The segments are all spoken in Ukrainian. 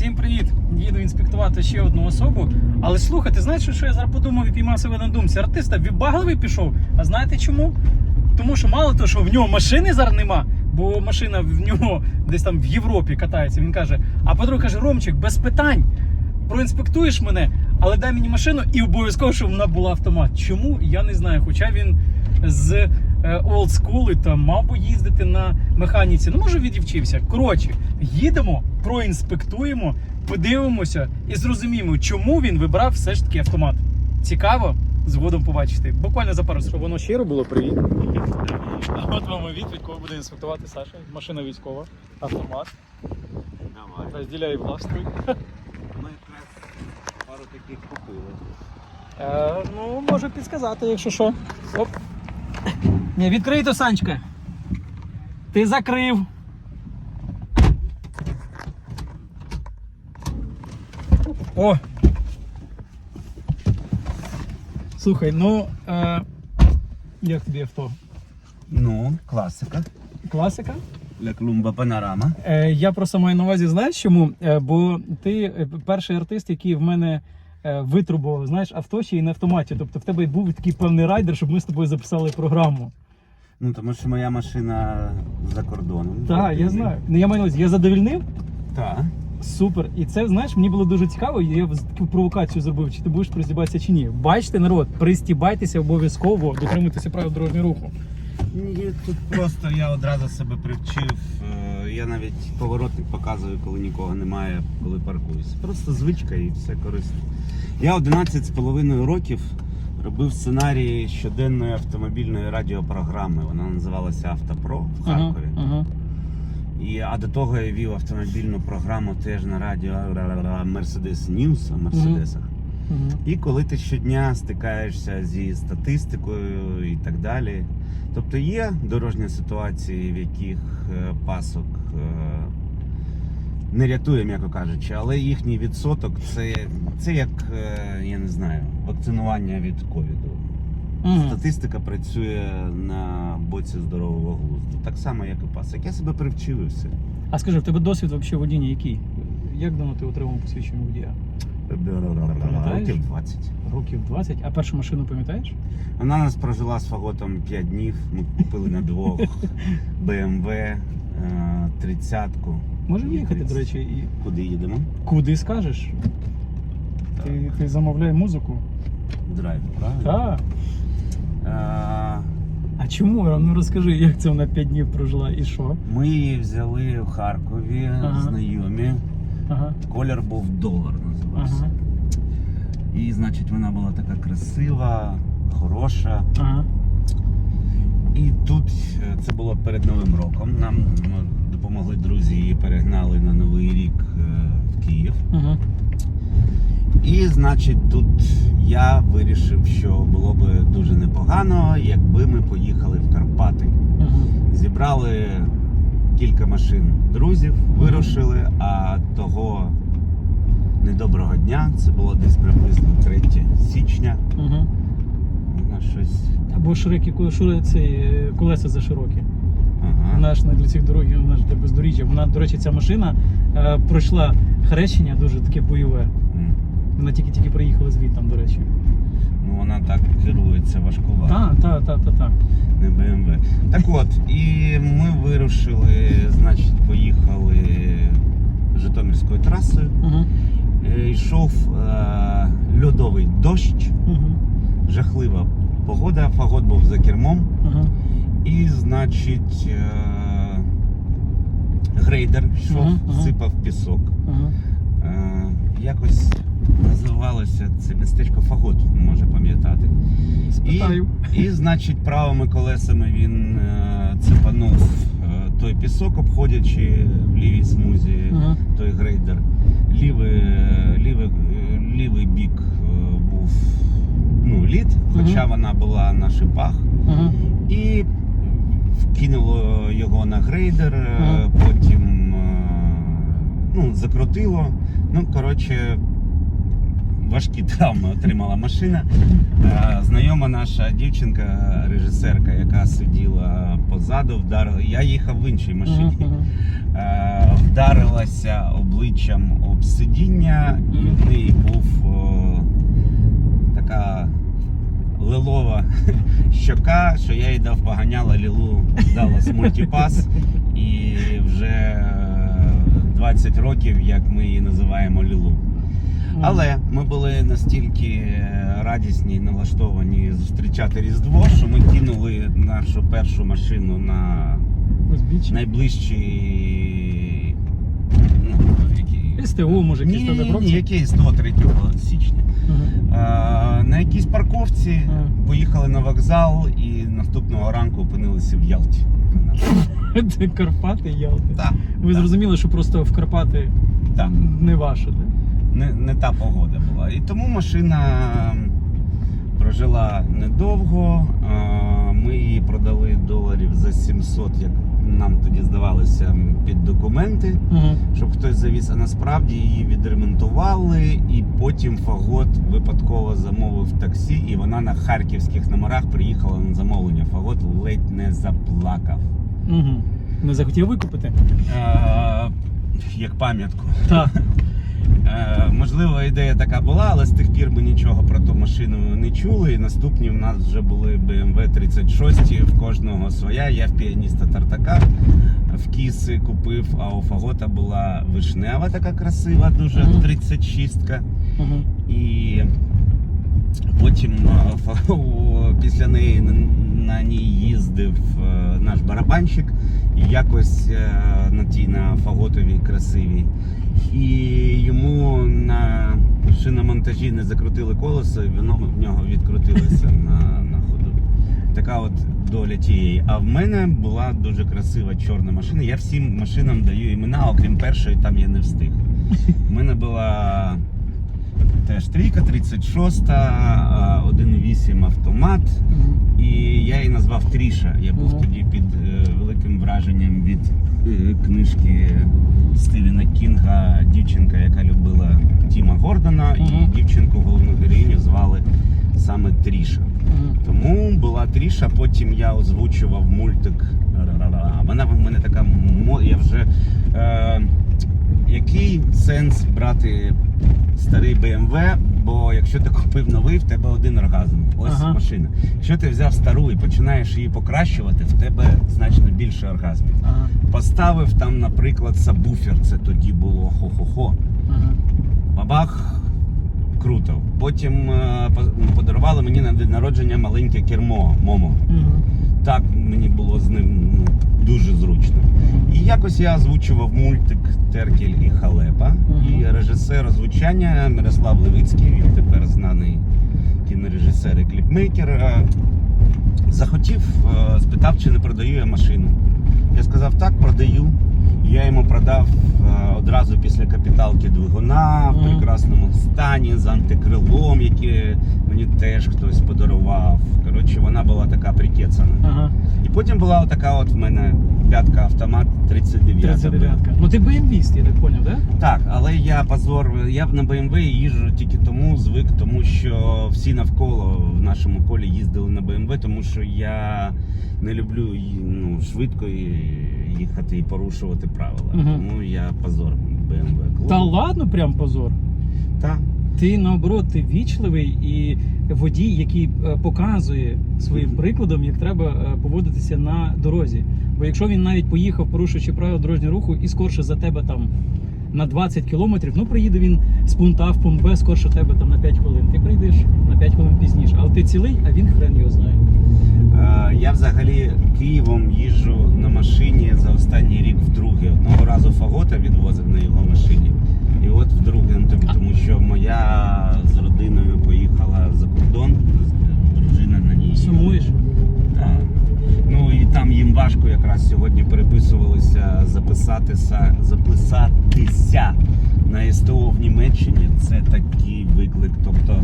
Всім привіт! Їду інспектувати ще одну особу. Але слухайте, знаєте, що я зараз подумав і піймав себе на думці? Артиста відбагливий пішов. А знаєте чому? Тому що мало того, що в нього машини зараз нема, бо машина в нього десь там в Європі катається. Він каже: а по-друге каже, Ромчик, без питань. Проінспектуєш мене, але дай мені машину і обов'язково, щоб вона була автомат. Чому? Я не знаю. Хоча він з е, old там мав би їздити на механіці. Ну, може, відівчився. Коротше, їдемо, проінспектуємо, подивимося і зрозуміємо, чому він вибрав все ж таки автомат. Цікаво? Згодом побачити. Буквально за пару Щоб воно щиро було привіт. А от вам відповідь, кого буде інспектувати Саша. Машина військова, автомат. Давай. Розділяє властвуй. Ми якраз пару таких купили. Е, ну, можу підсказати, якщо що. Оп. Ні, відкрий то, Санечка. Ти закрив. О! Слухай, ну. Е, як тобі авто? Ну, класика. Класика? Для клумба панорама. Е, я просто маю на увазі, знаєш чому? Е, бо ти е, перший артист, який в мене е, витрубував, знаєш, авто ще й на автоматі. Тобто в тебе був такий певний райдер, щоб ми з тобою записали програму. Ну, тому що моя машина за кордоном. Так, я знаю. Ну я маю на увазі, я задовільнив. Так. Супер. І це, знаєш, мені було дуже цікаво. і Я таку провокацію зробив, чи ти будеш пристібатися чи ні. Бачите, народ, пристібайтеся обов'язково, дотримуйтеся правил дорожнього руху. Ні, тут просто я одразу себе привчив. Е, Я навіть поворотник показую, коли нікого немає, коли паркуюсь. Просто звичка і все корисно. Я 11 з половиною років робив сценарії щоденної автомобільної радіопрограми. Вона називалася Автопро в Харкові. ага. І, а до того я вів автомобільну програму теж на радіо Mercedes News о Мерседесах. Мгм. І коли ти щодня стикаєшся зі статистикою і так далі. Тобто є дорожні ситуації, в яких е, пасок е, не рятує, м'яко кажучи, але їхній відсоток це, це як, е, я не знаю, вакцинування від ковіду. Мгм. Статистика працює на боці здорового глузду. Так само, як і пасок. Я себе привчив і все. А скажи, в тебе досвід взагалі водіння який? Як давно ти отримав посвідчення водія? Років 20. Років 20, а першу машину пам'ятаєш? Вона нас прожила з фаготом 5 днів. Ми купили на двох BMW 30-ку. Можемо їхати, до речі, і Куди їдемо? куди скажеш? Ти, ти замовляй музику. Драйв, правильно? Так. Е, А чому? Ну розкажи, як це вона 5 днів прожила і що? Ми її взяли в Харкові, Ага. знайомі. Ага. Колір був долар називався. Ага. І, значить, вона була така красива, хороша. Ага. І тут е, це було перед Новим роком. Нам допомогли друзі, її перегнали на Новий рік е, в Київ. І, значить, тут я вирішив, що було би дуже непогано, якби ми поїхали в Карпати. Ага. Зібрали кілька машин друзів, вирушили, а того недоброго дня, це було десь приблизно 3 січня. Ага. Вона щось. Або широкі ко- цей, е, колеса за широкі. Ага. Вона ж не для цих дорог, вона ж для бездоріжжя. Вона, до речі, ця машина е, пройшла хрещення дуже таке бойове. М. Вона тільки-тільки приїхала звідти, до речі. Ну вона так керується важкувато. Так, так, так, так, так. не BMW. Так от, і ми вирушили, значить, поїхали Житомирською трасою. Ага. Е, Йшов е, льодовий дощ, Ага. жахлива погода, фагот був за кермом. Ага. І, значить, е, грейдер йшов, Ага, ага. сипав пісок. Ага. Е, якось називалося це містечко Фагот, може пам'ятати. І, і, значить, правими колесами він е, цепанув е, той пісок, обходячи в лівій смузі Ага. той грейдер. Лівий, лівий, лівий бік е, був ну, лід, хоча вона була на шипах. І вкинуло його на грейдер, е, потім е, ну, закрутило. Ну, коротше, важкі травми отримала машина. Е, Знайома наша дівчинка, режисерка, яка сиділа позаду, вдарила. Я їхав в іншій машині. Вдарилася обличчям об сидіння, і в неї був така лилова щока, що я їй дав поганяла лілу, дала з мультипас. І вже е, 20 років, як ми її називаємо Лілу. Але ми були настільки е, радісні і налаштовані зустрічати Різдво, що ми кинули нашу першу машину на найближчий. Ну. СТО, може, якісь ні, ні, ні, заправці? який 103 січня. Мгм. На якійсь парковці поїхали на вокзал і наступного ранку опинилися в Ялті. Це Карпати, Ялти. Так, Ви так, зрозуміли, що просто в Карпати так. не ваше, так? не, не та погода була. І тому машина прожила недовго. Ми її продали доларів за 700, як нам тоді здавалося, під документи, Угу. щоб хтось завіз. А насправді її відремонтували, і потім Фагот випадково замовив таксі, і вона на харківських номерах приїхала на замовлення. Фагот ледь не заплакав. Угу. Не захотів викупити? А, як пам'ятку. Так. Е, можливо, ідея така була, але з тих пір ми нічого про ту машину не чули. І наступні в нас вже були BMW 36, в кожного своя. Я в піаніста Тартака в кіси купив, а у Фагота була вишнева, така красива, дуже 36-ка. Угу. І потім е, після неї на- ній їздив е, наш барабанщик, і якось на тій на фаготовій красивій. І йому на шиномонтажі не закрутили колесо, і воно в нього відкрутилося на, на ходу. Така от доля тієї. А в мене була дуже красива чорна машина. Я всім машинам даю імена, окрім першої, там я не встиг. У мене була теж трійка, 36, 1.8 автомат. І я її назвав Тріша. Я був тоді під е, великим враженням від книжки Стивена Кінга Дівчинка, яка любила Тіма Гордона, Мгм. і дівчинку головну героїню звали саме Тріша. Угу. Тому була Тріша, потім я озвучував мультик. Вона в мене така я вже. Е, який сенс брати старий BMW? Бо якщо ти купив новий, в тебе один оргазм. Ось Ага. машина. Якщо ти взяв стару і починаєш її покращувати, в тебе значно більше оргазмів. Ага. Поставив там, наприклад, сабвуфер, це тоді було хо-хо-хо. Ага. Бабах круто. Потім е, подарували мені на день народження маленьке кермо Момо. Угу. Так мені було з ним ну, дуже зручно. І якось я озвучував мультик Теркель і Халепа. Мгм. І режисер озвучання Мирослав Левицький, він тепер знаний кінорежисер і кліпмейкер. е, Захотів, е, спитав, чи не продаю я машину. Я сказав, так, продаю. Я йому продав е, одразу після капіталки двигуна в прекрасному стані з антикрилом, яке мені теж хтось подарував. Коротше, вона була така прикецана. Ага. І потім була така от в мене п'ятка автомат 39. 39-ка. Ну ти БМВіст, я так поняв, да? Так, але я позор, я на BMW їжджу тільки тому, звик, тому що всі навколо в нашому колі їздили на BMW, тому що я не люблю ну, швидко і- їхати і порушувати правила. Мгм. Тому я позор BMW клубу. Та ладно, прям позор. Так. Ти наоборот, ти вічливий і водій, який е, показує своїм прикладом, як треба е, поводитися на дорозі. Бо якщо він навіть поїхав, порушуючи правила дорожнього руху, і скорше за тебе там на 20 кілометрів, ну приїде він з пункту А в пункт Б, скорше тебе там на 5 хвилин. Ти прийдеш на 5 хвилин пізніше, але ти цілий, а він хрен його знає. Я взагалі Києвом їжджу на машині за останній рік вдруге. Одного разу Фагота відвозив на його машині. І от вдруге, тому що моя з родиною поїхала за кордон, дружина на ній. Сумуєш? Так. Ну і там їм важко якраз сьогодні переписувалися записатися, записатися на СТО в Німеччині. Це такий виклик. Тобто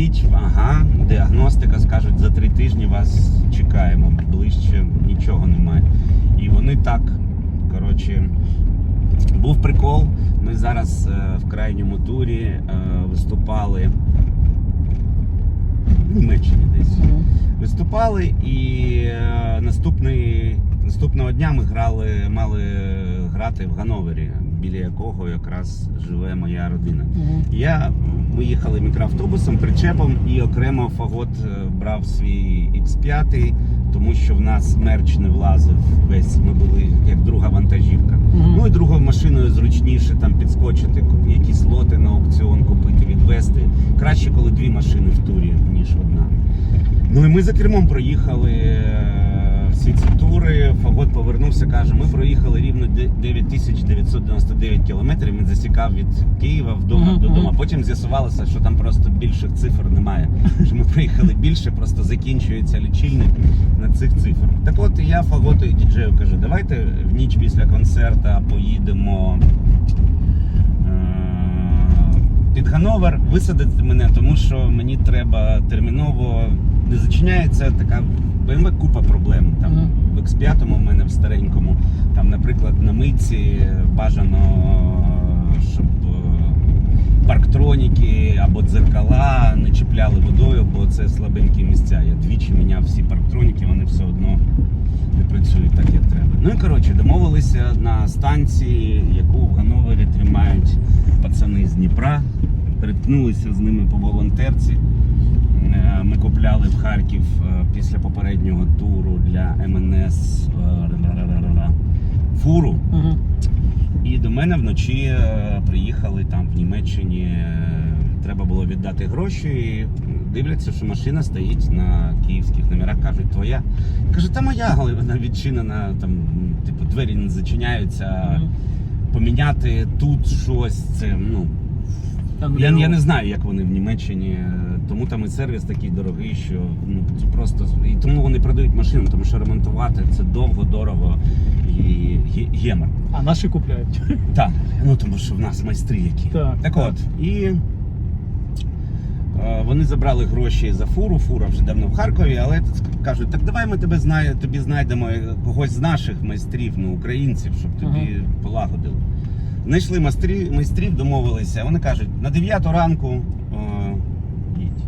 приїдь, ага, діагностика, скажуть, за три тижні вас чекаємо. Ближче нічого немає. І вони так, коротше, Був прикол. Ми зараз е, в крайньому турі е, виступали в Німеччині десь. Виступали і е, наступний, наступного дня ми грали, мали грати в Гановері, біля якого якраз живе моя родина. Я ми їхали мікроавтобусом, причепом і окремо фагот е, брав свій X5, тому що в нас мерч не влазив весь. Ми були як друга вантажівка. Мгм. Ну і другою машиною зручніше там підскочити, якісь лоти на аукціон купити, відвести. Краще, коли дві машини в турі, ніж одна. Ну і ми за кермом проїхали е, всі ці тури. Фагот повернувся, каже: ми проїхали рівно де- 9999 кілометрів. Він засікав від Києва вдома додому. Потім з'ясувалося, що там просто більших цифр немає. Що ми проїхали більше, просто закінчується лічильник на цих цифрах. Так от я фаготу і діджею кажу, давайте в ніч після концерту поїдемо. е, Під Гановер висадити мене, тому що мені треба терміново не зачиняється така BMW купа проблем. Там в X5 у мене в старенькому, там, наприклад, на митці бажано, щоб е, парктроніки або дзеркала не чіпляли водою, бо це слабенькі місця. Я двічі міняв всі парктроніки, вони все одно не працюють так, як треба. Ну і коротше, домовилися на станції, яку в Гановері тримають пацани з Дніпра. Переткнулися з ними по волонтерці. Е, Ми купляли в Харків е, після попереднього туру для МНС е, фуру. І до мене вночі приїхали там в Німеччині. Треба було віддати гроші. І дивляться, що машина стоїть на київських номерах. кажуть, твоя. Каже, та моя, але вона відчинена, там, типу, двері не зачиняються. Поміняти тут щось. Це ну Там я, я не знаю, як вони в Німеччині, е, тому там і сервіс такий дорогий, що ну просто і тому вони продають машину, тому що ремонтувати це довго, дорого і гемор. А наші купляють. Так, ну тому що в нас майстри які. Так, так так. от, і е, вони забрали гроші за фуру. Фура вже давно в Харкові, але кажуть, так давай ми тебе знає, тобі знайдемо когось з наших майстрів, ну українців, щоб тобі полагодили. Знайшли майстрів, майстрів, домовилися. Вони кажуть, на 9 ранку е, їдь.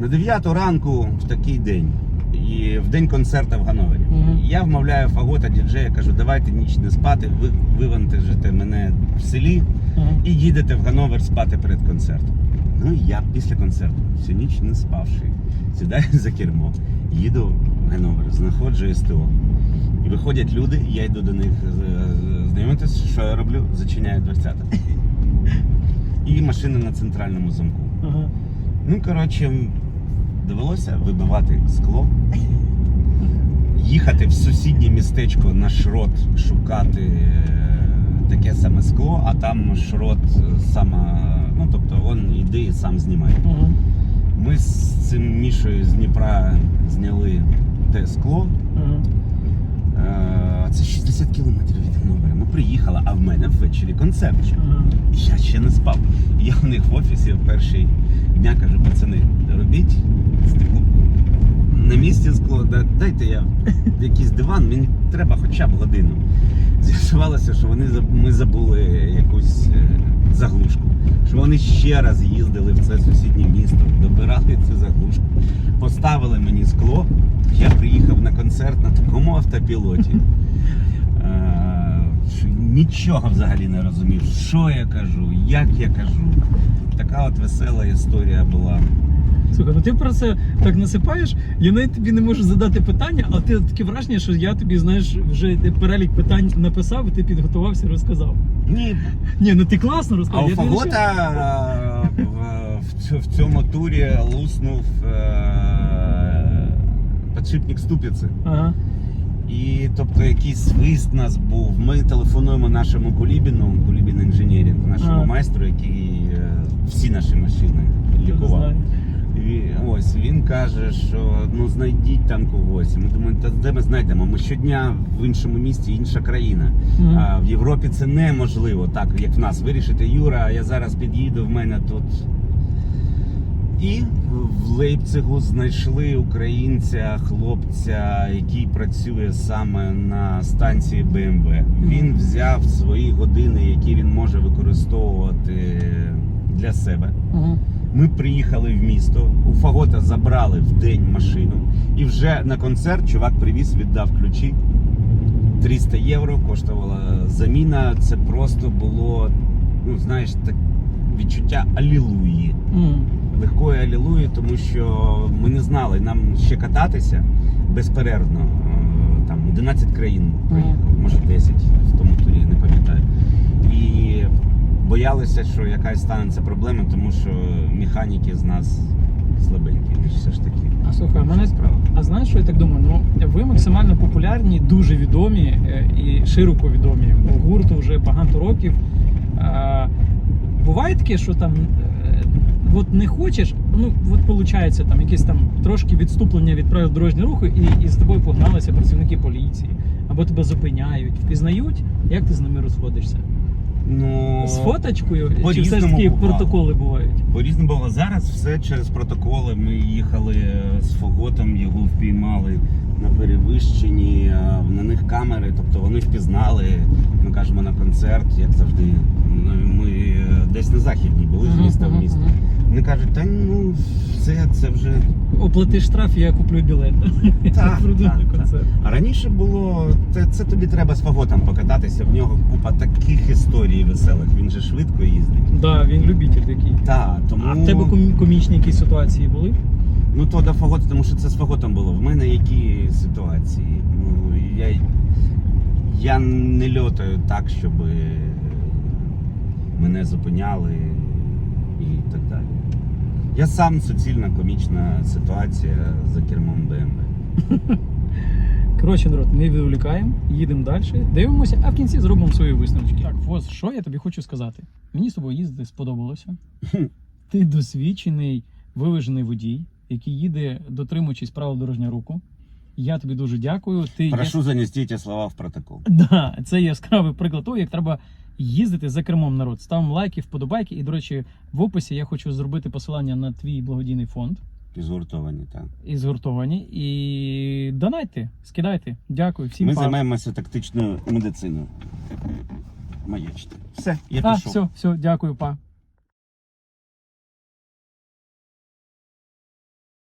На 9 ранку в такий день. І в день концерту в Гановері. Мгм. Я вмовляю фагота діджея, кажу, давайте ніч не спати, ви вивантажите мене в селі Мгм. і їдете в Гановер спати перед концертом. Ну і я після концерту, всю ніч не спавши, сідаю за кермо, їду в Гановер, знаходжу СТО. І виходять люди, я йду до них з- з- знайомитись, що я роблю, зачиняю дверцята. І машина на центральному замку. Ага. Ну, коротше, довелося вибивати скло, їхати в сусіднє містечко на шрот, шукати е, таке саме скло, а там шрот е, сама. Ну, тобто, он іди і сам знімай. Мгм. Ми з цим Мішою з Дніпра зняли те скло. Мгм. Це 60 кілометрів від Гановера. Ми приїхали, а в мене ввечері концерт. ще. Я ще не спав. Я у них в офісі в перший дня кажу, пацани, робіть стекло. На місці скло, да- дайте я якийсь диван, мені треба хоча б годину. З'ясувалося, що вони ми забули якусь е, заглушку. Що вони ще раз їздили в це сусіднє місто, добирали цю заглушку, поставили мені скло. Я приїхав на концерт на такому автопілоті. Е, Нічого взагалі не розумів, що я кажу, як я кажу. Така от весела історія була. Слухай, ну ти про це так насипаєш, я навіть тобі не можу задати питання, а ти таке враження, що я тобі, знаєш, вже перелік питань написав, і ти підготувався, розказав. Ні, Ні, ну ти класно а розказав. у Фагота в, в в цьому турі луснув е, підшипник ступиці. Ага. І тобто якийсь свист нас був. Ми телефонуємо нашому Кулібіну, Кулібін інженерінг, нашому Ага. майстру, який е, всі наші машини лікував. Ось він каже, що ну знайдіть там когось. Ми думаємо, та де ми знайдемо? Ми щодня в іншому місті, інша країна. Мгм. А в Європі це неможливо, так як в нас вирішити. Юра, я зараз під'їду, в мене тут І в Лейпцигу знайшли українця, хлопця, який працює саме на станції БМВ. Він взяв свої години, які він може використовувати для себе. Ми приїхали в місто, у Фагота забрали в день машину, і вже на концерт чувак привіз, віддав ключі. 300 євро коштувала заміна. Це просто було, ну знаєш, так відчуття алілуї. Легкої алілуї, тому що ми не знали, нам ще кататися безперервно. Е, Там 11 країн проїхав, може 10 в тому турі, не пам'ятаю. І боялися, що якась станеться проблема, тому що механіки з нас слабенькі, ніж все ж таки. А слухай, мене справа. А знаєш, що я так думаю? Ну ви максимально популярні, дуже відомі е, і широко відомі. У гурту вже багато років. Буває таке, що там е, от не хочеш, ну от виходить там якесь там трошки відступлення від правил дорожнього руху, і, і з тобою погналися працівники поліції, або тебе зупиняють, впізнають, як ти з ними розходишся? Ну, З фоточкою? Чи все ж таки бувало. протоколи бувають? По різному було. Зараз все через протоколи. Ми їхали е, з Фоготом, його впіймали на перевищенні, на них камери, тобто вони впізнали. Ми кажемо на концерт, як завжди. Ми е, десь на західній були з міста в місто. Вони кажуть, та ну все, це вже Оплати штраф, я куплю білет. Так, Прийду так, на так. концерт. А раніше було це, це тобі треба з Фаготом покататися. В нього купа таких історій веселих. Він же швидко їздить. Да, він любитель такий. Так, тому А в тебе комі- комічні якісь ситуації були? ну то до Фагота, тому що це з Фаготом було. В мене які ситуації? Ну я, я не льотаю так, щоб мене зупиняли і так далі. Я сам суцільна комічна ситуація за кермом БМВ. Коротше, народ, ми відволікаємо, їдемо далі, дивимося, а в кінці зробимо свої висновки. Так, Фос, що я тобі хочу сказати? Мені з тобою їздити сподобалося. Ти досвідчений, виважений водій, який їде, дотримуючись правил дорожнього руху. Я тобі дуже дякую. Ти Прошу занести ці слова в протокол. Да, це яскравий приклад того, як треба їздити за кермом народ. Ставимо лайки, вподобайки. І, до речі, в описі я хочу зробити посилання на твій благодійний фонд І згуртовані, так. і згуртовані. І донайте, скидайте. Дякую всім. Ми пар. займаємося тактичною медициною. Маячте. Все, я А, пішов. все, все, дякую, па.